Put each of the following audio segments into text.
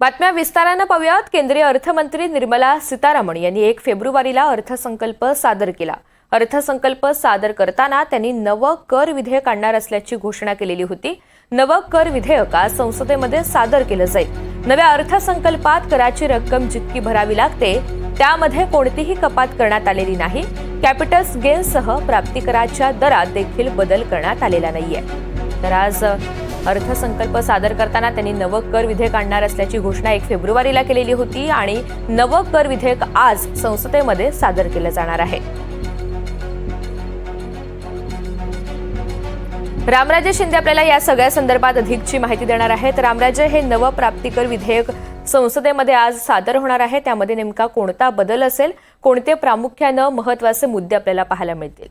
बातम्या विस्तारानं पाहूयात. केंद्रीय अर्थमंत्री निर्मला सीतारामन यांनी एक फेब्रुवारीला अर्थसंकल्प सादर केला. अर्थसंकल्प सादर करताना त्यांनी नवं कर विधेयक आणणार असल्याची घोषणा केलेली होती. नवं कर विधेयक आज संसदेमध्ये सादर केलं जाईल. नव्या अर्थसंकल्पात कराची रक्कम जितकी भरावी लागते त्यामध्ये कोणतीही कपात करण्यात आलेली नाही. कॅपिटल्स गेनसह प्राप्तिकराच्या दरात देखील बदल करण्यात आलेला नाहीये. तर आज अर्थसंकल्प सादर करताना त्यांनी नवं कर विधेयक आणणार असल्याची घोषणा एक फेब्रुवारीला केलेली होती आणि नवं कर विधेयक आज संसदेमध्ये सादर केलं जाणार आहे. रामराजे शिंदे आपल्याला या सगळ्या संदर्भात अधिकची माहिती देणार आहेत. रामराजे हे नवं प्राप्तिकर विधेयक संसदेमध्ये आज सादर होणार आहे. त्यामध्ये नेमका कोणता बदल असेल कोणते प्रामुख्यानं महत्त्वाचे मुद्दे आपल्याला पाहायला मिळतील?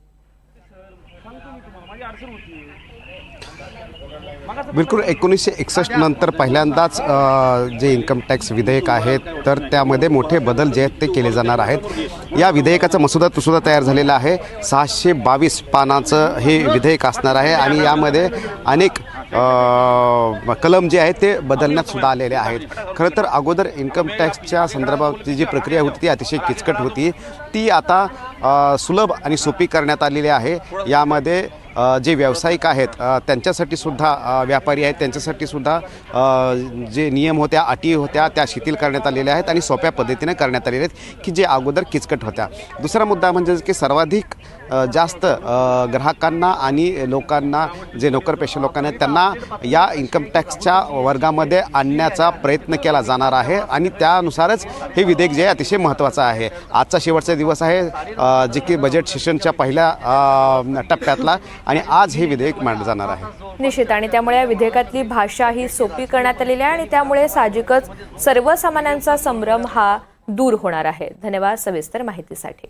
बिलकुल एकोणीसशे एकसष्ट नंतर पहिल्यांदाच जे इन्कम टॅक्स विधेयक आहेत तर त्यामध्ये मोठे बदल जे आहेत ते केले जाणार आहेत. या विधेयकाचा मसुदा तुसुदा तयार झालेला आहे. सहाशे बावीस पानाचं हे विधेयक असणार आहे आणि यामध्ये अनेक कलम जे आहेत ते बदलण्यात सुद्धा आलेले आहेत. खरं तर अगोदर इन्कम टॅक्सच्या संदर्भातली जी प्रक्रिया होती ती अतिशय किचकट होती. ती आता सुलभ आणि सोपी करण्यात आलेली आहे. यामध्ये जे व्यावसायिक आहेत त्यांच्यासाठी सुद्धा व्यापारी आहेत त्यांच्यासाठी सुद्धा जे नियम होत्या अटी होत्या त्या शिथिल करण्यात आलेल्या आहेत आणि सोप्या पद्धतीने करण्यात आलेल्या आहेत की जे अगोदर किचकट होत्या. दुसरा मुद्दा म्हणजे की सर्वाधिक जास्त ग्राहकांना आणि लोकांना जे नोकरपेशा लोकांना आहेत त्यांना या इन्कम टॅक्सच्या वर्गामध्ये आणण्याचा प्रयत्न केला जाणार आहे आणि त्यानुसारच हे विधेयक जे आहे अतिशय महत्त्वाचं आहे. आजचा शेवटचा दिवस आहे जे की बजेट सेशनच्या पहिल्या टप्प्यातला आणि आज हे विधेयक मांडलं जाणार आहे. निश्चित. आणि त्यामुळे या विधेयकातली भाषा ही सोपी करण्यात आलेली आहे आणि त्यामुळे साहजिकच सर्वसामान्यांचा संभ्रम हा दूर होणार आहे. धन्यवाद सविस्तर माहितीसाठी.